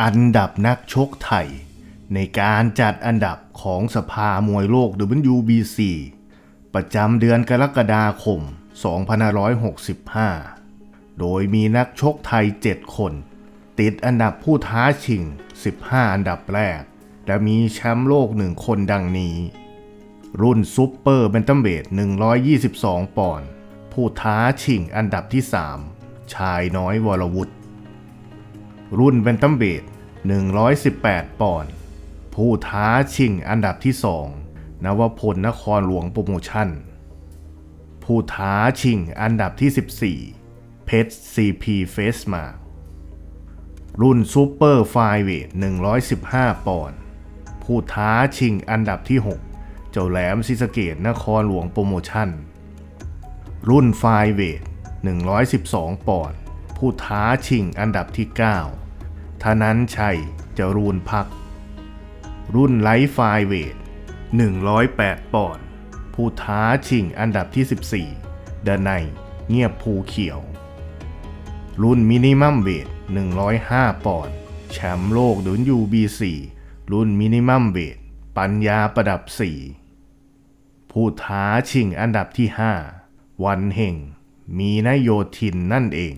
อันดับนักชกไทย ในการจัดอันดับของสภามวยโลก WBC ประจำเดือนกรกฎาคม 2565 โดยมีนักชกไทย 7 คน ติดอันดับผู้ท้าชิง 15 อันดับแรก และมีแชมป์โลก1คนดังนี้ รุ่นซุปเปอร์เบนตัมเบด122 ปอนด์ผู้ท้าชิงอันดับที่ 3 ชายน้อยวรวุฒิ รุ่นเบนตัมเบด118 ปอนด์ผู้ท้าชิงอันดับที่2นวพลนครหลวงโปรโมชั่น ผู้ท้าชิงอันดับที่ 14 เพชร CP เฟสมารุ่นซูเปอร์ไฟเวท115 ปอนด์ผู้ท้าชิงอันดับที่ 6 เจ้าแหลมซิสเกตนครหลวงโปรโมชั่น รุ่นไฟเวท112 ปอนด์ผู้ท้าชิงอันดับที่ 9 ธนันชัยจรูนพัก รุ่นไลท์ไฟเวท 108 ปอนด์ผู้ท้าชิงอันดับที่ 14ดนัยเงียบภูเขียว รุ่นมินิมัมเวท 105 ปอนด์แชมป์โลก WBC รุ่นมินิมัมเวท ปัญญาประดับ4ผู้ท้าชิงอันดับที่ 5 วันเห่งมีนโยทินนั่นเอง